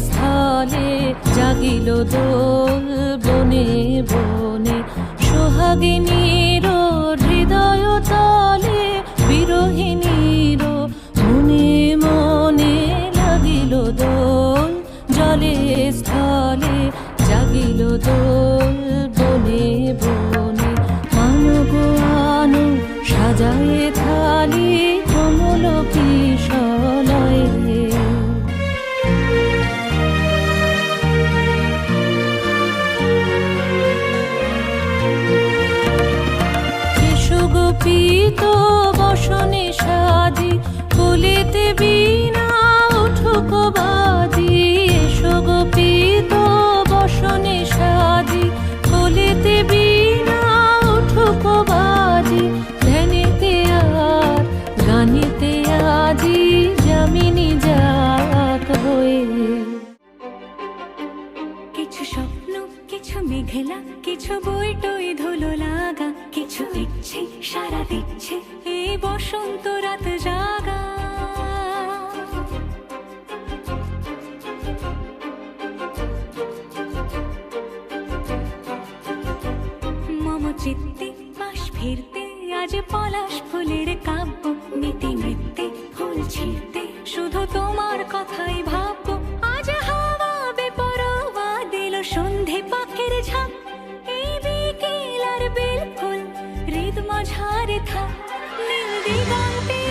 স্থলে জাগিল দোল বনে বনে সোহাগিনীর বসনে সাজি কুলিতে বিনা উঠুক বাজি। ইচ্ছে সারা দিচ্ছে এই বসন্ত রাত জাগা। মম চিত্তে পাশ ফিরতে, আজ পলাশ ফুলের কাব্য নীতি নৃত্যে ফুল ছিঁড়তে। শুধু তোমার কথাই ভাববো মাঝারে থাক নীল দিগন্তে